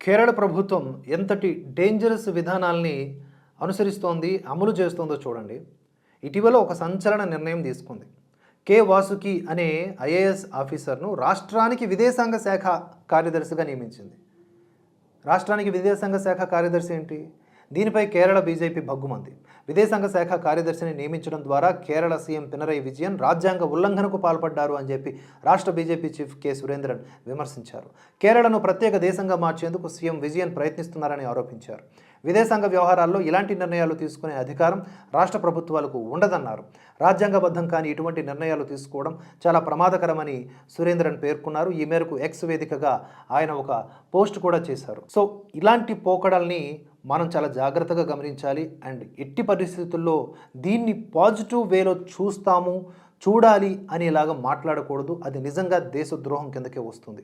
కేరళ ప్రభుత్వం ఎంతటి డేంజరస్ విధానాల్ని అనుసరిస్తోంది అమలు చేస్తోందో చూడండి. ఇటీవల ఒక సంచలన నిర్ణయం తీసుకుంది. కె వాసుకి అనే ఐఏఎస్ ఆఫీసర్ను రాష్ట్రానికి విదేశాంగ శాఖ కార్యదర్శిగా నియమించింది. రాష్ట్రానికి విదేశాంగ శాఖ కార్యదర్శి ఏంటి? దీనిపై కేరళ బీజేపీ భగ్గుమంది. విదేశాంగ శాఖ కార్యదర్శిని నియమించడం ద్వారా కేరళ సీఎం పినరయి విజయన్ రాజ్యాంగ ఉల్లంఘనకు పాల్పడ్డారు అని చెప్పి రాష్ట్ర బీజేపీ చీఫ్ కె. సురేంద్రన్ విమర్శించారు. కేరళను ప్రత్యేక దేశంగా మార్చేందుకు సీఎం విజయన్ ప్రయత్నిస్తున్నారని ఆరోపించారు. విదేశాంగ వ్యవహారాల్లో ఇలాంటి నిర్ణయాలు తీసుకునే అధికారం రాష్ట్ర ప్రభుత్వాలకు ఉండదన్నారు. రాజ్యాంగబద్ధం కాని ఇటువంటి నిర్ణయాలు తీసుకోవడం చాలా ప్రమాదకరమని సురేంద్రన్ పేర్కొన్నారు. ఈ మేరకు ఎక్స్ వేదికగా ఆయన ఒక పోస్ట్ కూడా చేశారు. సో ఇలాంటి పోకడల్ని మనం చాలా జాగ్రత్తగా గమనించాలి. అండ్ ఎట్టి పరిస్థితుల్లో దీన్ని పాజిటివ్ వేలో చూస్తాము చూడాలి అనేలాగా మాట్లాడకూడదు. అది నిజంగా దేశద్రోహం కిందకే వస్తుంది.